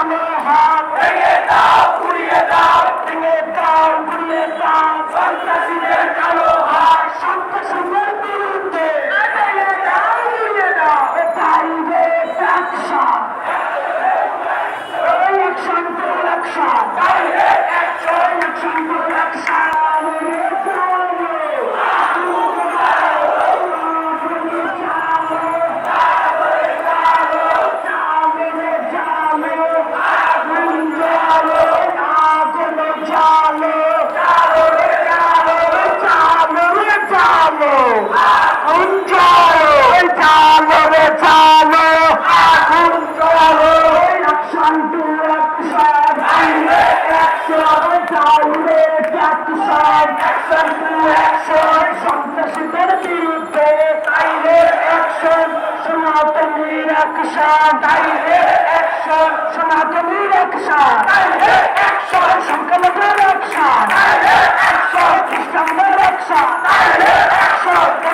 কালো হাত ভেঙে দাও পুড়িয়ে দাও ভেঙে দাও ঘুরিয়ে দাও সন্ত্রাসীদের কালো হাত সন্ত্রাসীদের বিরুদ্ধে ভেঙে দাও পুড়িয়ে দাও direct action election to election direct action election সন্ত্রাসীদের বিরুদ্ধে অ্যাকশন সনাতনীর অ্যাকশন অ্যাকশন সনাতনীর অ্যাকশন অ্যাকশন সংখ্যালঘুর অ্যাকশন খ্রিস্টানদের অ্যাকশন অ্যাকশন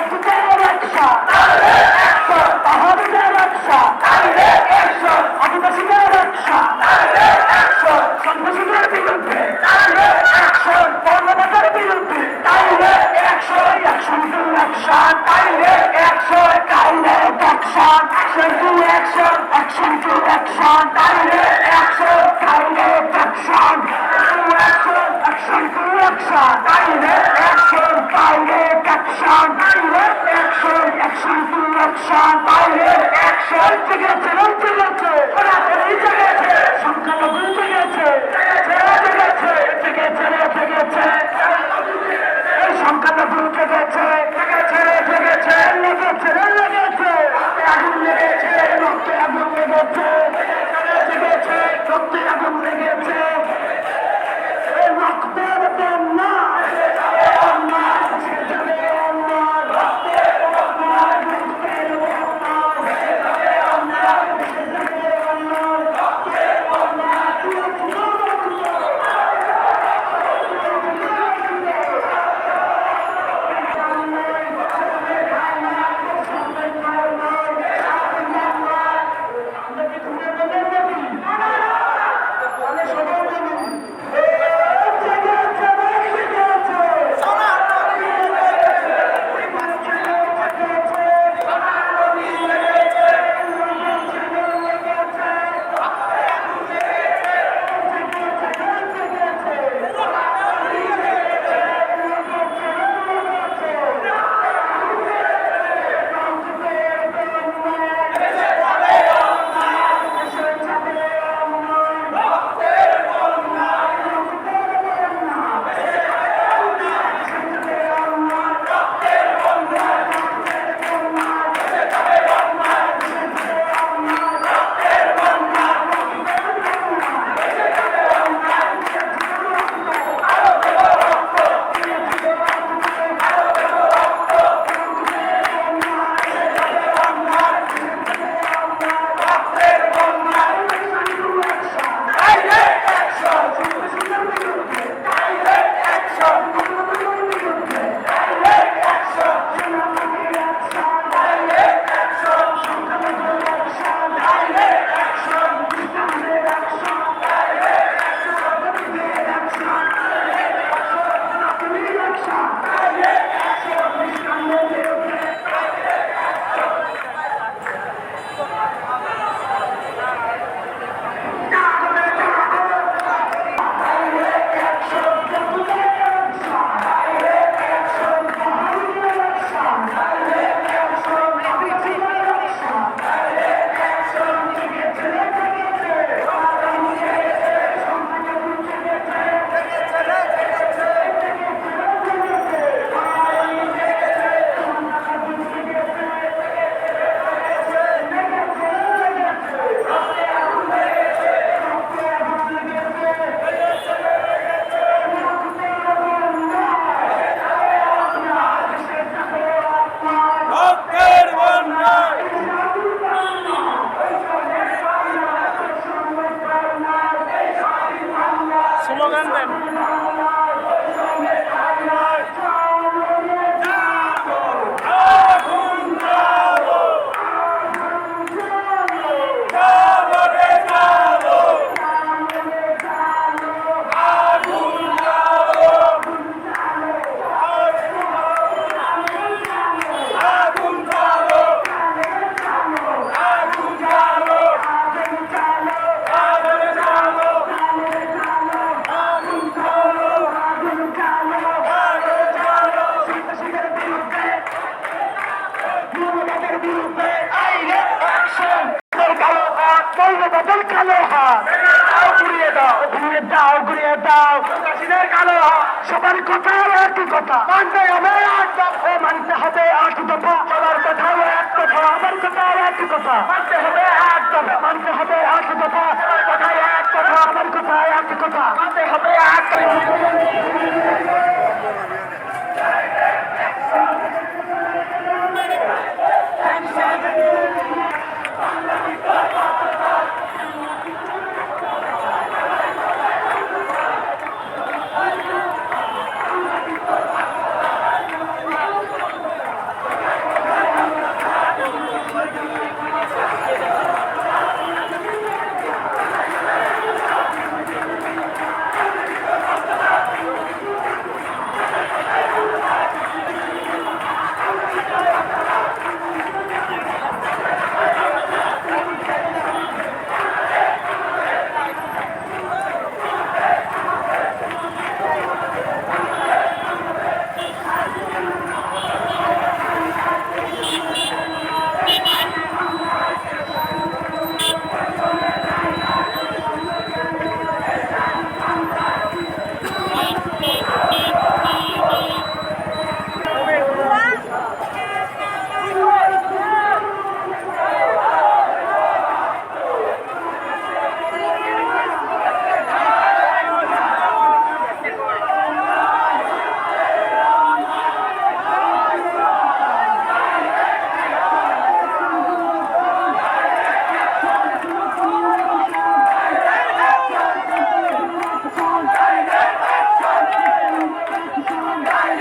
কথা মানতে হবে আট দফা মানতে হবে আট দফা সবার কথাও এক কথা আমার কথাও এক কথা মানতে হবে আট দফা মানতে হবে আট দফা সবার কথাই এক কথা আমার কথাও এক কথা মানতে হবে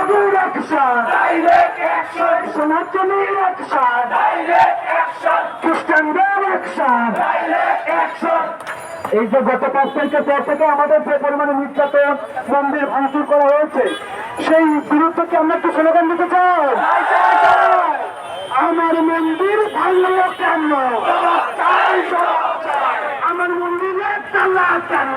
Action. Direct action. Direct action. খ্রিস্টানদের action. Direct action. এই যে গত পাঁচ তারিখের পর থেকে আমাদের যে পরিমাণে নির্যাতন মন্দির ভাঙচুর করা হয়েছে সেই বিরুদ্ধে কি আমরা একটু স্লোগান দিতে চাই আমার মন্দির ভাঙলো কেন আমার মন্দিরে তালা কেন